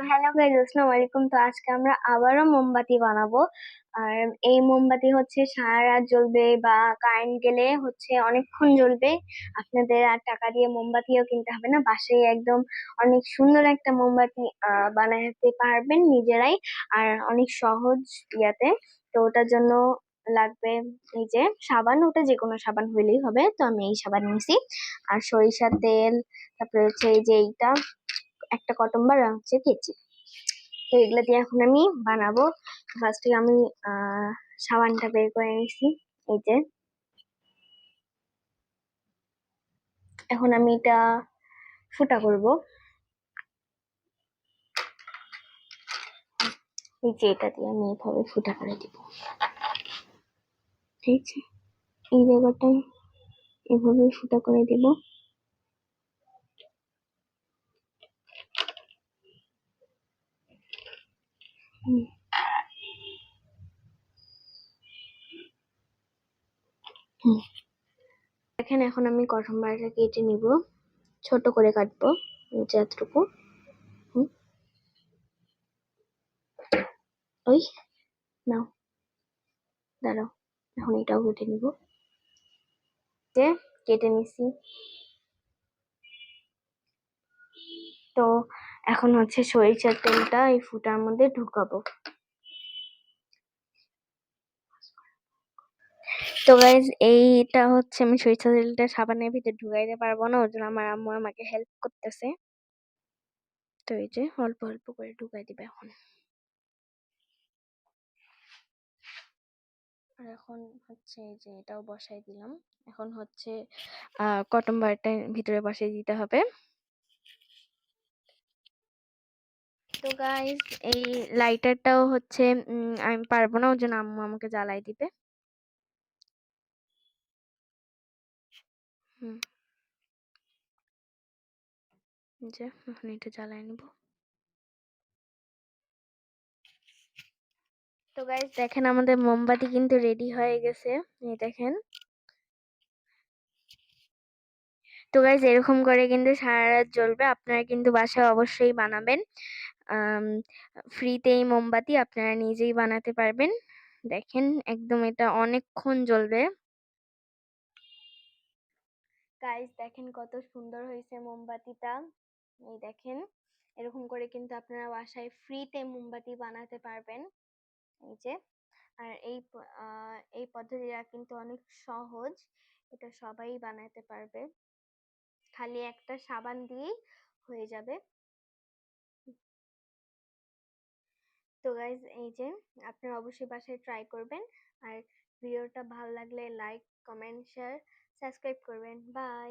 Hello guys আসসালামু আলাইকুম। তো আজকে আমরা আবারও মোমবাতি বানাবো। আর এই মোমবাতি হচ্ছে সারা রাত জ্বলবে বা কারেন্ট গেলে হচ্ছে অনেকক্ষণ জ্বলবে। আপনাদের আর টাকা দিয়ে মোমবাতিও কিনতে হবে না। বাসায় একদম অনেক সুন্দর একটা মোমবাতি বানাতে পারবেন নিজেরাই। আর অনেক সহজ ইয়াতে। তো ওটার জন্য লাগবে এই যে সাবান। ওটা যে কোনো সাবান হইলেই হবে। তো আমি এই সাবান নিছি। আর সরিষার তেল, তারপরে হচ্ছে এই যে এইটা। একটা কটন আর হচ্ছে কেচি। তো এগুলো দিয়ে এখন আমি বানাবো। ফার্স্টে আমি সাবানটা বের করে নিছি এই যে। এখন আমি এটা ফুটা করব। এই যে এটা দিয়ে আমি এভাবে ফুটা করে দিব। ঠিক আছে এই জায়গাটা এভাবে ফুটা করে দিব। হুম। এখন আমি কটন বারটা কেটে নিব। ছোট করে কাটবো এই যে ওই, নাও। দাঁড়াও, এখন এটাও কেটে নিব। যে, কেটে নিছি। তো এখন হচ্ছে সরিষার তেলটা এই ফুটার মধ্যে ঢুকাবো। তো গাইজ এইটা হচ্ছে আমি সরিষা তেলটা সাবানের ভিতরে ঢুকাইতে পারব না, ওই জন্য আমার আম্মু আমাকে হেল্প করতেছে। তো এই যে অল্প অল্প করে ঢুকাই দিবে এখন। এখন হচ্ছে যে এটাও বসাই দিলাম। এখন হচ্ছে কটন বারটা ভিতরে বসাই দিতে হবে। তো গাইজ এই লাইটারটাও হচ্ছে আমি পারব না ওই জন্য আম্মু আমাকে জ্বালাই দিবে। যে, এখন এটা জ্বালাই নিব। তো গাইজ দেখেন আমাদের মোমবাতি কিন্তু রেডি হয়ে গেছে, এই দেখেন। তো গাইজ এরকম করে কিন্তু সারা রাত জ্বলবে, আপনারা কিন্তু বাসায় অবশ্যই বানাবেন। ফ্রিতে এই মোমবাতি আপনারা নিজেই বানাতে পারবেন। দেখেন, একদম এটা অনেকক্ষণ জ্বলবে। গাইজ দেখেন কত সুন্দর হয়েছে মোমবাতিটা। এই দেখেন, এরকম করে কিন্তু আপনারা বাসায় ফ্রিতে মোমবাতি বানাতে পারবেন। এই যে, আর এই এই পদ্ধতিটা কিন্তু অনেক সহজ। এটা সবাই বানাতে পারবে। খালি একটা সাবান দিয়েই হয়ে যাবে। তো গাইজ এই যে আপনারা অবশ্যই বাসায় ট্রাই করবেন। আর ভিডিওটা ভালো লাগলে লাইক কমেন্ট শেয়ার সাবস্ক্রাইব করবেন। বাই